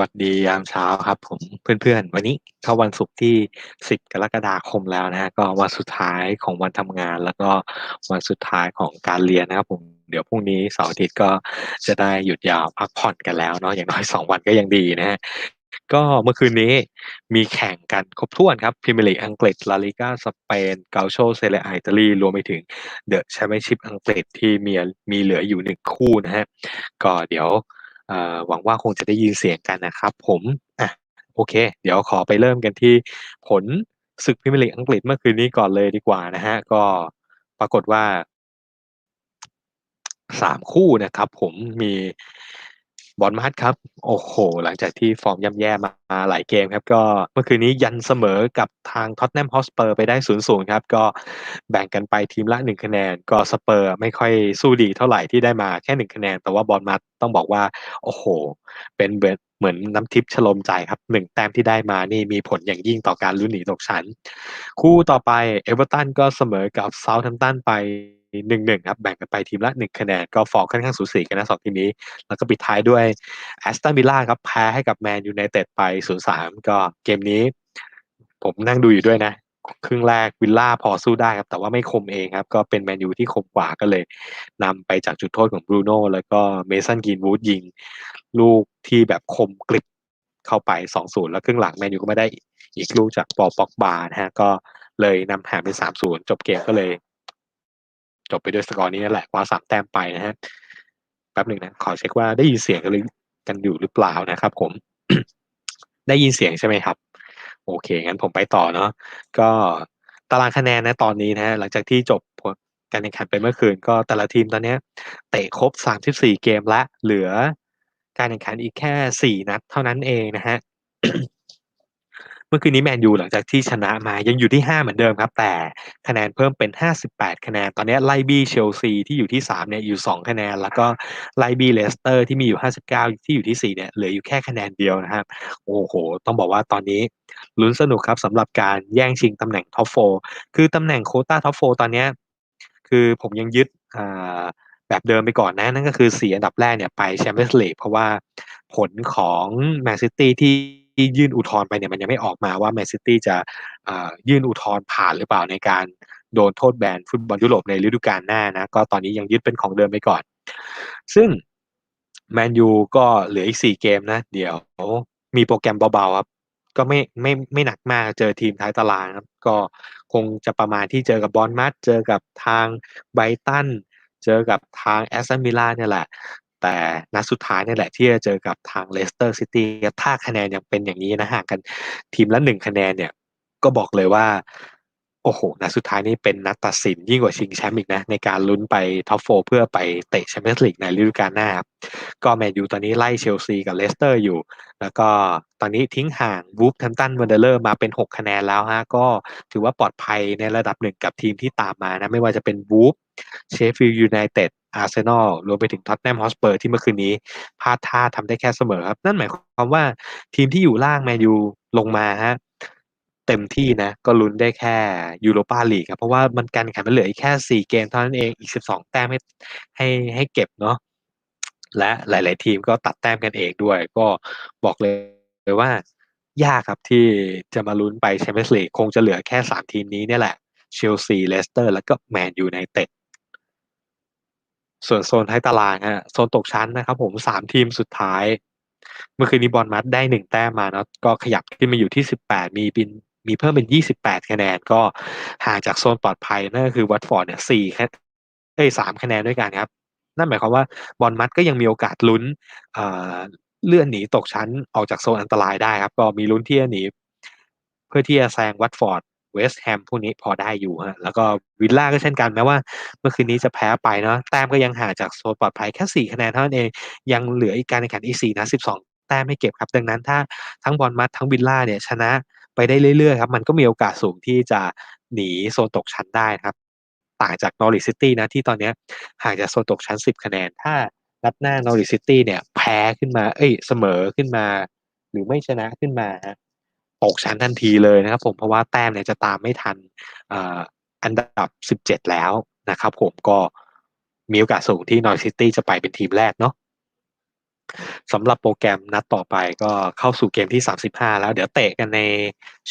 วัสดียามเช้าครับ ผมเพื่อนๆ วันนี้เข้าวันศุกร์ที่ 10 กรกฎาคมแล้วนะฮะก็วันสุดท้ายของวันทำงาน แล้วก็วันสุดท้ายของการเรียนนะครับผมเดี๋ยวพรุ่งนี้เสาร์อาทิตย์ก็จะได้หยุดยาวพักผ่อนกันแล้วเนาะอย่างน้อยสองวันก็ยังดีนะฮะก็เมื่อคืนนี้มีแข่งกันครบถ้วนครับพรีเมียร์ลีกอังกฤษลาลิก้าสเปนเกาโชเซเรียอิตาลีรวมไปถึงเดอะแชมเปี้ยนชิพอังกฤษที่มีมีเหลืออยู่หนึ่งคู่นะฮะก็เดี๋ยว หวังว่าคงจะได้ยินเสียงกันนะครับ ผมอะโอเค เดี๋ยวขอไปเริ่มกันที่ผลศึกพิมพ์ลีกอังกฤษเมื่อคืนนี้ก่อนเลยดีกว่านะฮะ ก็ปรากฏว่าสามคู่นะครับ ผมมี บอลมัดครับ โอ้โห หลังจากที่ฟอร์มย่ำแย่มาหลายเกมครับ ก็เมื่อคืนนี้ยันเสมอกับทางท็อตแนมฮอสเปอร์ไปได้ศูนย์ศูนย์ครับ ก็แบ่งกันไปทีมละหนึ่งคะแนน ก็สเปอร์ไม่ค่อยสู้ดีเท่าไหร่ที่ได้มาแค่หนึ่งคะแนน แต่ว่าบอลมัดต้องบอกว่า โอ้โห เป็นเหมือนน้ำทิพย์ชโลมใจครับหนึ่งแต้มที่ได้มานี่มีผลอย่างยิ่งต่อการลุ้นหนีตกชั้น คู่ต่อไปเอเวอร์ตันก็เสมอกับเซาท์แฮมป์ตันไป หนึ่งหนึ่งครับแบ่งกันไปทีมละหนึ่งคะแนนก็ฟอร์ค่อนข้างสูสีกันนะสองทีมนี้ แล้วก็ปิดท้ายด้วยแอสตันวิลล่าครับแพ้ให้กับแมนยูไนเต็ดไปศูนย์สามก็เกมนี้ ผมนั่งดูอยู่ด้วยนะ ครึ่งแรกวิลล่าพอสู้ได้ครับ แต่ว่าไม่คมเองครับ ก็เป็นแมนยูที่คมกว่าก็เลยนำไปจากจุดโทษของบรูโน่แล้วก็เมสันกินวูดยิง ลูกที่แบบคมกริบเข้าไปสองศูนย์แล้วครึ่งหลังแมนยูก็ไม่ได้อีกลูกจากปอปอกบานะฮะก็เลยนำห่างเป็นสามศูนย์จบเกมก็เลย จบไปด้วยสกอร์นี้นั่นแหละคว้าสามแต้มไปนะฮะแป๊บหนึ่งนะขอเช็คว่าได้ยินเสียงกันกันอยู่หรือเปล่านะครับ ผม ได้ยินเสียงใช่ไหมครับ โอเคงั้นผมไปต่อเนาะก็ตารางคะแนนนะตอนนี้นะฮะหลังจากที่จบการแข่งขันไปเมื่อคืน ก็แต่ละทีมตอนนี้เตะครบ 34 เกมละเหลือการแข่งขันอีกแค่ 4 นัดเท่านั้นเองนะฮะ เมื่อคืนนี้แมนยูหลังจากที่ชนะมายังอยู่ที่ 5 เหมือนเดิมครับ แต่คะแนนเพิ่มเป็น 58 คะแนน ตอนนี้ไลบี้เชลซีที่อยู่ที่ 3 เนี่ยอยู่ 2 คะแนน แล้วก็ไลบี้เลสเตอร์ที่มีอยู่ 59 ที่อยู่ที่ 4 เนี่ยเหลืออยู่แค่คะแนนเดียวนะครับ โอ้โห ต้องบอกว่าตอนนี้ลุ้นสนุกครับสำหรับการแย่งชิงตำแหน่งท็อปโฟคือตำแหน่งโคต้าท็อปโฟตอนนี้คือผมยังยึดแบบเดิมไปก่อนนะ นั่นก็คือสีอันดับแรกเนี่ยไปแชมเปี้ยนส์ลีกเพราะว่าผลของแมนซิตี้ที่ ยื่นอุทธรณ์ไปเนี่ยมันยังไม่ออกมาว่าแมนซิตี้จะยื่นอุทธรณ์ผ่านหรือเปล่าในการโดนโทษแบนฟุตบอลยุโรปในฤดูกาลหน้านะก็ตอนนี้ยังยึดเป็นของเดิมไปก่อน ซึ่งแมนยูก็เหลืออีกสี่เกมนะ เดี๋ยวมีโปรแกรมเบาๆครับ ก็ไม่ไม่ไม่หนักมากเจอทีมท้ายตารางครับ ก็คงจะประมาณที่เจอกับบอลมัดเจอกับทางไบตัน เจอกับทางแอสตันวิลล่าเนี่ยแหละ แต่นัดสุดท้ายนี่แหละที่จะเจอกับทางเลสเตอร์ซิตี้ถ้าคะแนนยังเป็นอย่างนี้นะห่างกันทีมละหนึ่งคะแนนเนี่ย ก็บอกเลยว่า โอ้โหนัดสุดท้ายนี่เป็นนัดตัดสินยิ่งกว่าชิงแชมป์อีกนะ ในการลุ้นไปท็อปโฟเพื่อไปเตะแชมเปี้ยนส์ลีกในฤดูกาลหน้าครับก็แมนยูตอนนี้ไล่เชลซีกับเลสเตอร์อยู่ แล้วก็ตอนนี้ทิ้งห่างวูฟแทมตันวันเดอร์มาเป็น 6 คะแนนแล้วฮะ ก็ถือว่าปลอดภัยในระดับหนึ่งกับทีมที่ตามมานะ ไม่ว่าจะเป็นวูฟเชฟฟิลด์ยูไนเต็ด อาร์เซนอลรวมไปถึงท็อตแนมฮอสเปอร์ที่เมื่อคืนนี้พลาดท่าทำได้แค่เสมอครับ นั่นหมายความว่าทีมที่อยู่ล่างแมนยูลงมาฮะเต็มที่นะ ก็ลุ้นได้แค่ยูโรปาลีกครับ เพราะว่ามันการแข่งมันเหลืออีกแค่สี่เกมเท่านั้นเองอีกสิบสองแต้มให้ให้ให้เก็บเนาะและหลาย ๆ ทีมก็ตัดแต้มกันเองด้วย ก็บอกเลยว่ายากครับที่จะมาลุ้นไปแชมเปี้ยนส์ลีกคงจะเหลือแค่สามทีมนี้เนี่ยแหละเชลซีเลสเตอร์ แล้วก็แมนยูไนเต็ด ส่วนโซนท้ายตารางฮะโซนตกชั้นนะครับ ผมสามทีมสุดท้าย เมื่อคืนนี้บอลมัดได้หนึ่งแต้มมาเนาะก็ขยับขึ้นมาอยู่ที่สิบแปดมีเป็นมีเพิ่มเป็นยี่สิบแปดคะแนน ก็ห่างจากโซนปลอดภัยนั่นก็คือวัตฟอร์ดเนี่ยสี่แค่เอ้สามคะแนนด้วยกันครับ นั่นหมายความว่าบอลมัดก็ยังมีโอกาสลุ้นเลื่อนหนีตกชั้นออกจากโซนอันตรายได้ครับ ก็มีลุ้นที่จะหนี เพื่อที่จะแซงวัตฟอร์ด เวสต์แฮมพวกนี้พอได้อยู่ฮะแล้วก็วิลล่าก็เช่นกันแม้ว่า เมื่อคืนนี้จะแพ้ไปเนาะแต้มก็ยังห่างจากโซนปลอดภัยแค่สี่คะแนนเท่านั้นเองยังเหลืออีกการแข่งขันอีกสี่นะสิบสองแต้มไม่เก็บครับ ดังนั้นถ้าทั้งบอลมัดทั้งวิลล่าเนี่ยชนะไปได้เรื่อยๆครับ มันก็มีโอกาสสูงที่จะหนีโซนตกชั้นได้ครับ ต่างจากนอริซิตี้นะที่ตอนนี้ห่างจากโซนตกชั้นสิบคะแนน ถ้านัดหน้านอริซิตี้เนี่ยแพ้ขึ้นมา เอ้ยเสมอขึ้นมา หรือไม่ชนะขึ้นมาฮะ ตกชั้นทันทีเลยนะครับ ผมเพราะว่าแต้มเนี่ยจะตามไม่ทันอันดับ 17 แล้วนะครับ ผมก็มีโอกาสสูงที่นอร์ซิตี้จะไปเป็นทีมแรกเนาะสำหรับโปรแกรมนัดต่อไปก็เข้าสู่เกมที่ 35 แล้ว เดี๋ยวเตะกันใน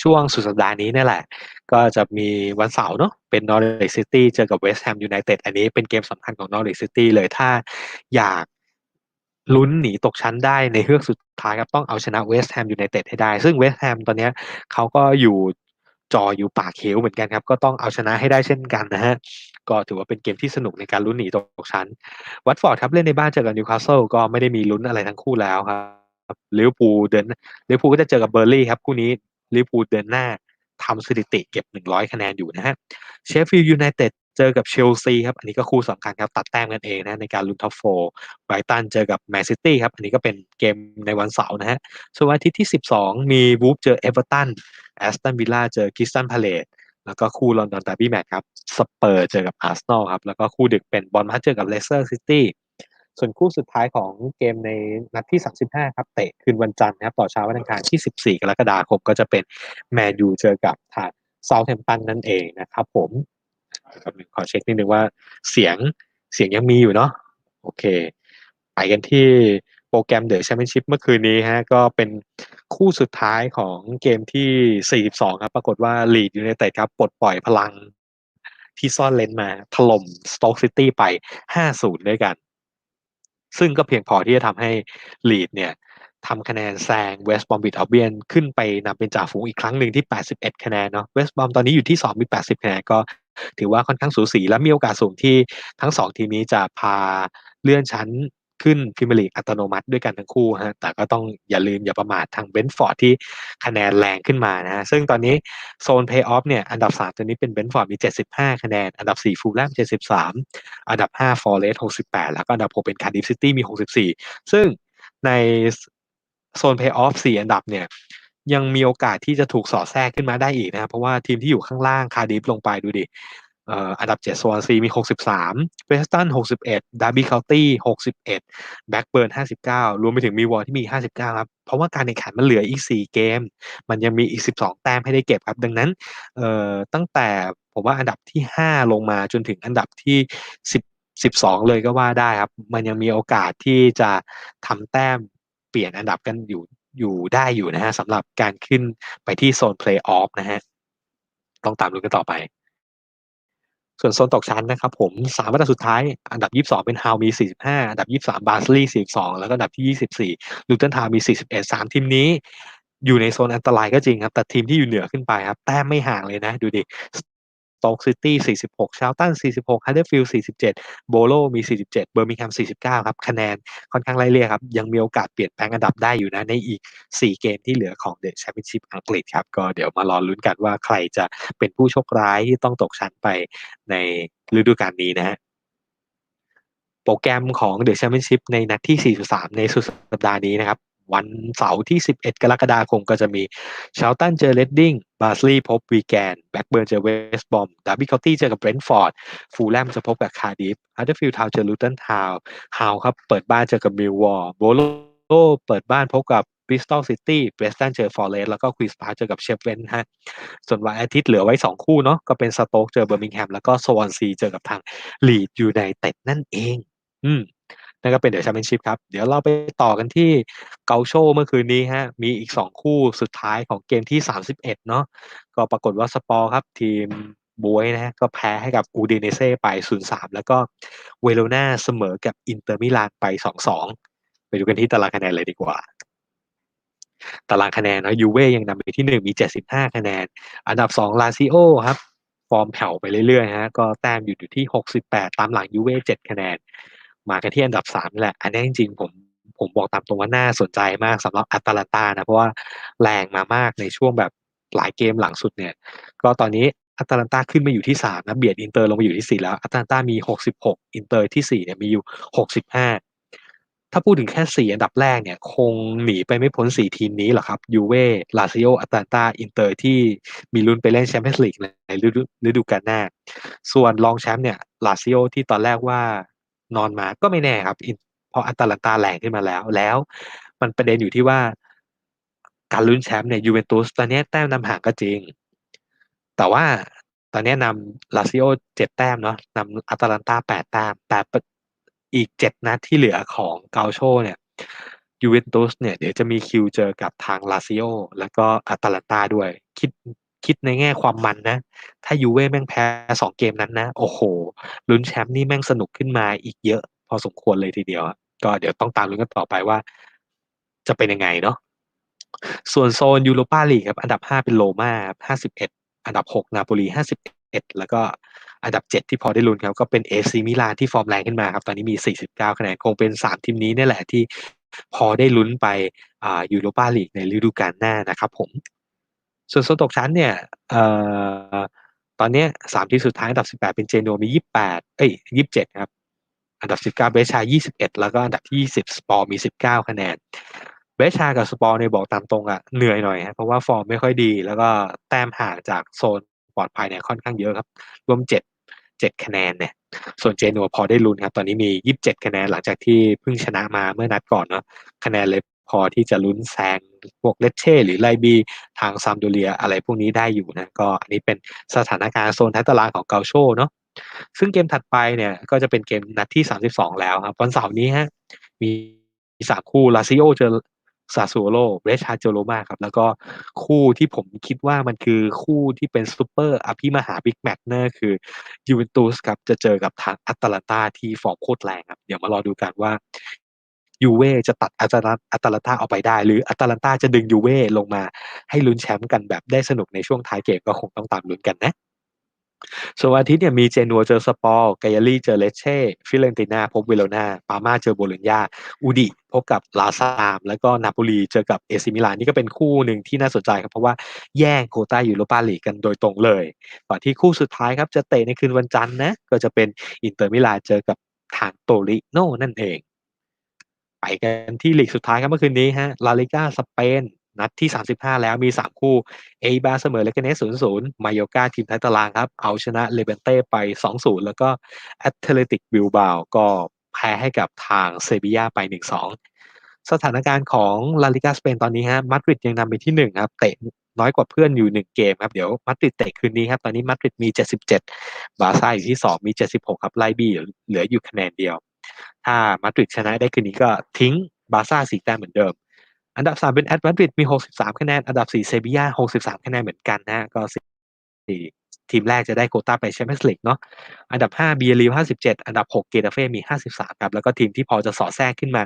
ช่วงสุดสัปดาห์นี้นี่แหละ ก็จะมีวันเสาร์เนาะเป็น Norwich City เจอกับ West Ham United อันนี้เป็นเกมสำคัญของ Norwich City เลยถ้าอยาก ลุ้นหนีตกชั้นได้ในเฮือกสุดท้ายครับต้องเอาชนะ West Ham United ให้ได้ ซึ่ง West Ham ตอนนี้เขาก็อยู่จออยู่ปากเขวเหมือนกันครับ ก็ต้องเอาชนะให้ได้เช่นกันนะฮะ ก็ถือว่าเป็นเกมที่สนุกในการลุ้นหนีตกชั้น วัตฟอร์ดครับเล่นในบ้านเจอกับนิวคาสเซิลก็ไม่ได้มีลุ้นอะไรทั้งคู่แล้วครับลิเวอร์พูลเดินลิเวอร์พูลก็จะเจอกับเบอร์ลี่ครับคู่นี้ลิเวอร์พูลเดินหน้าทำสถิติเก็บ 100 คะแนนอยู่นะฮะ เชฟฟิลด์ยูไนเต็ด เจอกับเชลซีครับ อันนี้ก็คู่สำคัญครับ ตัดแต้มกันเองนะในการลุ้นท็อปโฟไบรตันเจอกับแมนซิตี้ครับ อันนี้ก็เป็นเกมในวันเสาร์นะฮะ ส่วนวันอาทิตย์ที่ 12 มีวูฟเจอเอเวอร์ตันแอสตันวิลล่าเจอคิสตันพาเลตแล้วก็คู่ลอนดอนดาร์บี้แมตช์ครับสเปอร์เจอกับอาร์เซนอลครับ แล้วก็คู่ดึกเป็นบอลมาเจอกับเลสเตอร์ซิตี้ส่วนคู่สุดท้ายของเกมในนัดที่ 35 ครับ เตะคืนวันจันทร์นะครับ ต่อเช้าวันอังคารที่ 14 กรกฎาคมก็จะเป็นแมนยูเจอกับทางเซาท์แฮมป์ตันนั่นเองนะครับผม ขอเช็คนิดนึงว่าเสียงเสียงยังมีอยู่เนาะโอเค ไปกันที่โปรแกรมเดอะแชมเปี้ยนชิพเมื่อคืนนี้ฮะก็เป็นคู่สุดท้ายของเกมที่ 42 ครับ ปรากฏว่าลีดยูไนเต็ดครับปลดปล่อยพลังที่ซ่อนเลนมาถล่มสโต๊กซิตี้ไป 5-0 ด้วยกัน ซึ่งก็เพียงพอที่จะทำให้ลีดเนี่ยทำคะแนนแซงเวสต์บอมบิดอัลเบียนขึ้นไปนำเป็นจ่าฝูงอีกครั้งหนึ่งที่ 81 คะแนนเนาะเวสต์บอมตอนนี้อยู่ที่ 2 มี 80 คะแนนก็ ถือว่าค่อนข้างสูสีและมีโอกาสสูงที่ทั้งสองทีมนี้จะพาเลื่อนชั้นขึ้นพรีเมียร์ลีกอัตโนมัติด้วยกันทั้งคู่ฮะแต่ก็ต้องอย่าลืมอย่าประมาททางเบนฟอร์ดที่คะแนนแรงขึ้นมานะซึ่งตอนนี้โซนเพย์ออฟเนี่ยอันดับ 3 ตัวนี้เป็นเบนฟอร์ดมี 75 คะแนน อันดับ 4 ฟูลแลม73 อันดับ 5 ฟอร์เรส68 แล้วก็อันดับ 6 เป็นคาร์ดิฟซิตี้มี 64 ซึ่งในโซนเพย์ออฟ4อันดับเนี่ย ยังมีโอกาสที่จะถูกสอดแทรกขึ้นมาได้อีกนะครับ เพราะว่าทีมที่อยู่ข้างล่างคาดิฟลงไปดูดิอันดับ7โซนซีมี 63เวสตัน 61 ดาร์บี้เคาน์ตี้ 61 แบ็กเบิร์น 59 รวมไปถึงมีวอลที่มี 59 ครับ เพราะว่าการแข่งขันมันเหลืออีก 4 เกม มันยังมีอีก 12 แต้มให้ได้เก็บครับ ดังนั้นตั้งแต่ผมว่าอันดับที่ 5 ลงมาจนถึงอันดับที่ 10 12 เลยก็ว่าได้ครับ มันยังมีโอกาสที่จะทำแต้มเปลี่ยนอันดับกันอยู่ อยู่ได้อยู่นะฮะสำหรับการขึ้นไปที่โซนเพลย์ออฟนะฮะต้องตามดูกันต่อไป ส่วนโซนตกชั้นนะครับ ผมสามอันดับสุดท้าย อันดับ 22 เป็นฮาวมี 45 อันดับ 23 บาสลี42 แล้วก็อันดับที่ 24ลูตันทาวมี 41 3 ทีมนี้ อยู่ในโซนอันตรายก็จริงครับ แต่ทีมที่อยู่เหนือขึ้นไปครับ แต้มไม่ห่างเลยนะ ดูดิ ต็อกซิตี้ 46 ชาลตัน 46ฮัตเดอร์ฟิลด์ 47 โบโลมี 47 เบอร์มิงแฮม 49 ครับ คะแนนค่อนข้างไล่เลี่ยครับ ยังมีโอกาสเปลี่ยนแปลงอันดับได้อยู่นะ ในอีก 4 เกมที่เหลือของเดอะแชมเปี้ยนชิพอังกฤษครับ ก็เดี๋ยวมารอลุ้นกันว่าใครจะเป็นผู้โชคร้ายที่ต้องตกชั้นไปในฤดูกาลนี้นะฮะโปรแกรมของเดอะแชมเปี้ยนชิพในนัดที่ 43 ในสุดสัปดาห์นี้นะครับ วันเสาร์ที่ 11 กรกฎาคมก็จะมีชาลตันเจอเรดดิ้งบาสลีย์พบวีแกนแบ็กเบิร์นเจอเวสต์บอมดาร์บี้คาตี้เจอกับเบรนท์ฟอร์ดฟูลแลมจะพบกับคาร์ดิฟฮัตเตอร์ฟิลด์ทาวเจอลูตันทาวฮาวครับเปิดบ้านเจอกับมิลวอร์โบโลเปิดบ้านพบกับบริสตอลซิตี้เบรสตันเจอฟอร์เรสแล้วก็ควีสปาร์เจอกับเชฟเวนฮะ ส่วนวันอาทิตย์เหลือไว้ 2 คู่เนาะ ก็เป็นสโต๊กเจอเบอร์มิงแฮม แล้วก็สวอนซีเจอกับทางลีดยูไนเต็ดนั่นเอง อืม นั่นก็เป็นเดอะแชมเปี้ยนชิพครับ เดี๋ยวเราไปต่อกันที่เกาโชเมื่อคืนนี้ฮะ มีอีก 2 คู่สุดท้ายของเกมที่ 31 เนาะก็ปรากฏว่าสปอร์ครับทีมบวยนะฮะก็แพ้ให้กับอูดิเนเซ่ไป 0-3 แล้วก็เวโรนาเสมอกับอินเตอร์มิลานไป 2-2 ไปดูกันที่ตารางคะแนนเลยดีกว่า ตารางคะแนนนะยูเว่ยังนำไปที่ 1 มี 75 คะแนน อันดับ 2 ลาซิโอครับ ฟอร์มแผ่วไปเรื่อยๆฮะก็แต้มอยู่ที่ 68 ตามหลังยูเว่7คะแนน มากันที่อันดับสามแหละ อันนี้จริงๆ ผมผมบอกตามตรงว่าน่าสนใจมากสำหรับอัตแลนตานะ เพราะว่าแรงมามากในช่วงแบบหลายเกมหลังสุดเนี่ย ก็ตอนนี้อัตแลนตาขึ้นมาอยู่ที่สามนะเบียดอินเตอร์ลงมาอยู่ที่สี่แล้วอัตแลนตามีหกสิบหกอินเตอร์ที่สี่เนี่ยมีอยู่หกสิบห้าถ้าพูดถึงแค่สี่อันดับแรกเนี่ย คงหนีไปไม่พ้นสี่ทีมนี้หรอกครับยูเว่ลาซิโออัตแลนตาอินเตอร์ที่มีลุ้นไปเล่นแชมเปี้ยนส์ลีกในฤดูฤดูกาลหน้า ส่วนรองแชมป์เนี่ยลาซิโอที่ตอนแรกว่า นอนมาก็ไม่แน่ครับเพราะอัตแลนตาแรงขึ้นมาแล้ว แล้ว มันประเด็นอยู่ที่ว่า การลุ้นแชมป์เนี่ยยูเวนตุสตอนนี้แต้มนำห่างก็จริง แต่ว่าตอนนี้นำลาซิโอเจ็ดแต้มเนาะนำอัตแลนตาแปดแต้มแต่อีกเจ็ดนัดที่เหลือของเกาโชเนี่ยยูเวนตุสเนี่ยเดี๋ยวจะมีคิวเจอกับทางลาซิโอแล้วก็อาตาลันตาด้วย คิด คิดในแง่ความมันนะ ถ้ายูเว่แม่งแพ้สองเกมนั้นนะ โอ้โหลุ้นแชมป์นี่แม่งสนุกขึ้นมาอีกเยอะ พอสมควรเลยทีเดียวก็เดี๋ยวต้องตามลุ้นกันต่อไปว่า จะเป็นยังไงเนาะส่วนโซนยูโรปาลีกครับ อันดับห้าเป็นโรม่าห้าสิบเอ็ดอันดับหกนาโปลีห้าสิบเอ็ดแล้วก็อันดับเจ็ดที่พอได้ลุ้นครับก็เป็นเอซีมิลานที่ฟอร์มแรงขึ้นมาครับ ตอนนี้มีสี่สิบเก้าคะแนนคงเป็นสามทีมนี้นี่แหละที่พอได้ลุ้นไปยูโรปาลีกในฤดูกาลหน้านะครับผม ส่วนโซนตกชั้นเนี่ยเอ่อตอนนี้สามทีสุดท้ายอันดับสิบแปดเป็นเจโนมียี่แปดเอ้ยยี่สิบเจ็ดครับ อันดับสิบเก้าเบชายี่สิบเอ็ดแล้วก็อันดับที่ยี่สิบสปอร์มีสิบเก้าคะแนนเบชากับสปอร์เนี่ยบอกตามตรงอะเหนื่อยหน่อยฮะเพราะว่าฟอร์มไม่ค่อยดี แล้วก็แต้มห่างจากโซนปลอดภัยเนี่ยค่อนข้างเยอะครับ รวมเจ็ดเจ็ดคะแนนเนี่ย ส่วนเจนัวพอได้ลุ้นครับ ตอนนี้มียี่สิบเจ็ดคะแนนหลังจากที่เพิ่งชนะมาเมื่อนัดก่อนเนาะคะแนนเลย พอที่จะลุ้นแซงพวกเลเช่หรือไลบีทางซามโดเรียอะไรพวกนี้ได้อยู่นะก็อันนี้เป็นสถานการณ์โซนท้ายตารางของเกาโชเนาะซึ่งเกมถัดไปเนี่ยก็จะเป็นเกมนัดที่ 32 แล้วครับวันเสาร์นี้ฮะมีสามคู่ลาซิโอเจอซาซูโอโลเรชาเจโรมาครับ แล้วก็คู่ที่ผมคิดว่ามันคือคู่ที่เป็นซูเปอร์อภิมหาบิ๊กแมตช์นั่นคือยูเวนตุสครับจะเจอกับทางอัตตาลันตาที่ฟอร์มโคตรแรงครับ เดี๋ยวมารอดูกันว่า ยูเว่จะตัดอัตลอัตาลันตาออกไปได้ หรืออัตาลันตาจะดึงยูเว่ลงมา ให้ลุ้นแชมป์กันแบบได้สนุกในช่วงท้ายเกมก็คงต้องตามลุ้นกันนะส่วนอาทิตย์เนี่ยมีเจนัวเจอสปอร์กายาลีเจอเลเช่ฟิเลนตินาพบเวโรนาปามาเจอโบโลญญาอูดิพบกับลาซามแล้วก็นาโปลีเจอกับเอซิมิลานนี่ก็เป็นคู่หนึ่งที่น่าสนใจครับ เพราะว่าแย่งโคต้ายูโรปาลีกกันโดยตรงเลยก่อนที่คู่สุดท้ายครับจะเตะในคืนวันจันทร์นะก็จะเป็นอินเตอร์มิลานเจอกับทางโตริโนนั่นเอง ไปกันที่ลีกสุดท้ายครับเมื่อคืนนี้ฮะลาลิก้าสเปนนัดที่ 35 แล้วมี 3 คู่ เอบาเสมอเลกเนส0 0 มายกาทีมท้ายตารางครับ เอาชนะเลเบนเต้ไป 2-0 แล้วก็แอตเลติกบิลบาวก็แพ้ให้กับทางเซบียาไป 1-2 สถานการณ์ของลาลิกาสเปนตอนนี้ฮะมาดริดยังนำไปที่ 1 ครับ เตะน้อยกว่าเพื่อนอยู่ 1 เกมครับ เดี๋ยวมาดริดเตะคืนนี้ครับ ตอนนี้มาดริดมี 77 บาซ่าอยู่ที่ 2 มี 76 ครับไล่บีเหลืออยู่คะแนนเดียว ถ้ามาดริดชนะได้คืนนี้ก็ทิ้งบาซ่าสีแต้มเหมือนเดิม อันดับสามเป็นแอตมาดริดมี 63 คะแนน อันดับสี่เซบียา63 คะแนนเหมือนกันนะก็สี่ทีมแรกจะได้โคต้าไปแชมเปี้ยนส์ลีกเนาะ อันดับ5เบียรี57 อันดับ 6 เกตาเฟ่มี 53 ครับ แล้วก็ทีมที่พอจะสอดแทรกขึ้นมา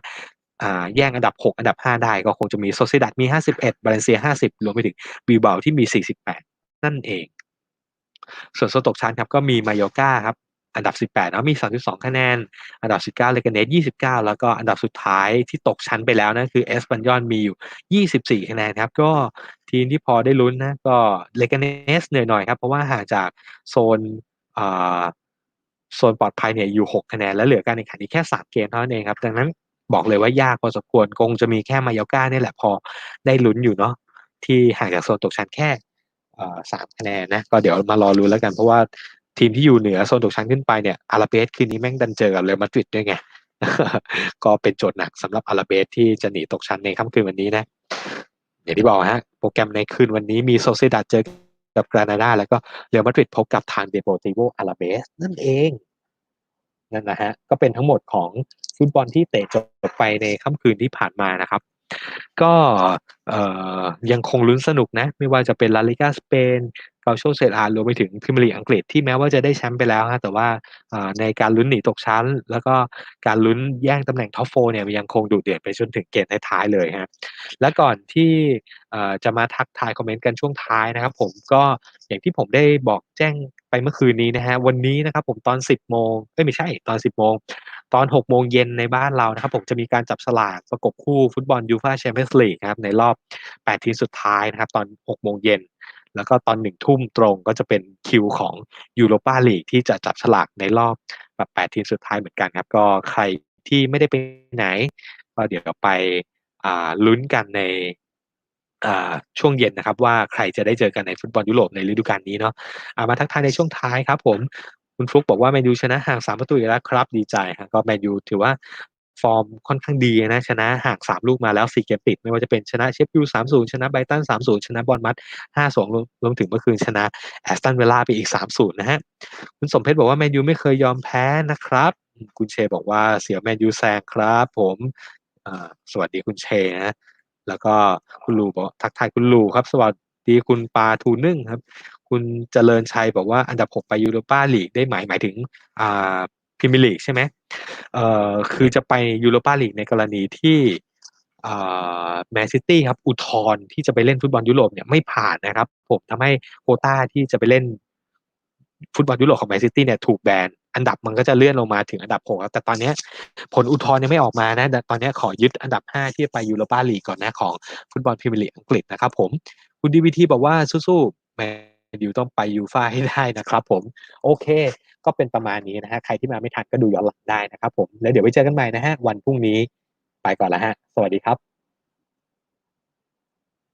อ่าแย่งอันดับ 6 อันดับ 5 ได้ก็คงจะมีโซซิดัดมี 51 บาเลนเซีย 50 รวมไปถึงบิลเบาที่มี 48 นั่นเอง ส่วนโซตกชั้นครับก็มีมายอกาครับ อันดับ 18 นะมี 32 คะแนน อันดับ 19 เลกเนส29 แล้วก็อันดับสุดท้ายที่ตกชั้นไปแล้วนะ คือเอสปันยอนมีอยู่ 24 คะแนนครับ ก็ทีมที่พอได้ลุ้นนะ ก็เลกเนสเหนื่อยหน่อยครับ เพราะว่าห่างจากโซนโซนปลอดภัยเนี่ยอยู่ 6 คะแนน แล้วเหลือการแข่งขันอีกแค่ 3 เกมเท่านั้นเองครับ ดังนั้นบอกเลยว่ายากพอสมควร คงจะมีแค่มายาก้านี่แหละพอได้ลุ้นอยู่เนาะ ที่ห่างจากโซนตกชั้นแค่สามคะแนนนะ ก็เดี๋ยวมารอรู้แล้วกันเพราะว่า ทีมที่อยู่เหนือโซนตกชั้นขึ้นไปเนี่ยอาราเบสคืนนี้แม่งดันเจอกับเรอัลมาดริดด้วยไงก็เป็นโจทย์หนักสำหรับอาราเบสที่จะหนีตกชั้นในค่ำคืนวันนี้นะอย่างที่บอกฮะโปรแกรมในคืนวันนี้มีโซเซดาเจอกับกรานาดาแล้วก็เรอัลมาดริดพบกับทางเดโปติโวอาราเบสนั่นเองนั่นนะฮะก็เป็นทั้งหมดของฟุตบอลที่เตะจบไปในค่ำคืนที่ผ่านมานะครับ ก็ยังคงลุ้นสนุกนะ ไม่ว่าจะเป็นลาลิกาสเปนเกาโชเซอารวมไปถึงพิมลีอังกฤษที่แม้ว่าจะได้แชมป์ไปแล้วฮะแต่ว่าในการลุ้นหนีตกชั้น แล้วก็การลุ้นแย่งตำแหน่งท็อปโฟเนี่ยยังคงดูเดือดไปจนถึงเกมท้ายๆเลยฮะและก่อนที่จะมาทักทายคอมเมนต์กันช่วงท้ายนะครับ ผมก็อย่างที่ผมได้บอกแจ้งไปเมื่อคืนนี้นะฮะวันนี้นะครับผมตอน 10โมงเอ้ยไม่ใช่ตอน 10โมง ตอน 6 โมงเย็นในบ้านเรานะครับผมจะมีการจับสลากประกบคู่ฟุตบอลยูฟาแชมเปี้ยนส์ลีกครับในรอบ 8 ทีมสุดท้ายนะครับ ตอน 6 โมงเย็น แล้วก็ตอนหนึ่งทุ่มตรงก็จะเป็นคิวของยูโรปาลีกที่จะจับฉลากในรอบแบบแปดทีมสุดท้ายเหมือนกันครับ ก็ใครที่ไม่ได้ไปไหน ก็เดี๋ยวไปลุ้นกันในช่วงเย็นนะครับว่าใครจะได้เจอกันในฟุตบอลยุโรปในฤดูกาลนี้เนาะมาทักทายในช่วงท้ายครับผม คุณฟลุกบอกว่าแมนยูชนะห่างสามประตูอีกแล้วครับดีใจครับก็แมนยูถือว่าฟอร์มค่อนข้างดีนะชนะห่างสามลูกมาแล้วสี่เกมติด ไม่ว่าจะเป็นชนะเชฟยูสามศูนย์ชนะไบตันสามศูนย์ชนะบอลมัดห้าสองรวมถึงเมื่อคืนชนะแอสตันเวลาไปอีกสามศูนย์นะฮะคุณสมเพชรบอกว่าแมนยูไม่เคยยอมแพ้นะครับ คุณเชบอกว่าเสียแมนยูแซงครับ ผมสวัสดีคุณเชนะแล้วก็คุณลูบอกทักทายคุณลูครับ สวัสดีคุณปาทูนึ่งครับ คุณเจริญชัยบอกว่าอันดับหกไปยูโรปาลีกได้ไหมหมายถึงอ่าพรีเมียร์ลีกใช่ไหมเอ่อคือจะไปยูโรปาลีกในกรณีที่แมนซิตี้ครับอุทธรที่จะไปเล่นฟุตบอลยุโรปเนี่ยไม่ผ่านนะครับ ผมทำให้โคต้าที่จะไปเล่นฟุตบอลยุโรปของแมนซิตี้เนี่ยถูกแบน อันดับมันก็จะเลื่อนลงมาถึงอันดับหกแต่ตอนนี้ผลอุทธรณ์ยังไม่ออกมานะตอนนี้ขอยึดอันดับห้าที่ไปยูโรปาลีกก่อนนะของฟุตบอลพรีเมียร์ลีกอังกฤษนะครับผม คุณดีวีทีบอกว่าสู้ๆแมน ยูต้องไปยูฟ่าให้ได้นะครับผม โอเค ก็เป็นประมาณนี้นะฮะ ใครที่มาไม่ทันก็ดูย้อนหลังได้นะครับผม แล้วเดี๋ยวไว้เจอกันใหม่นะฮะ วันพรุ่งนี้ ไปก่อนละฮะ สวัสดีครับ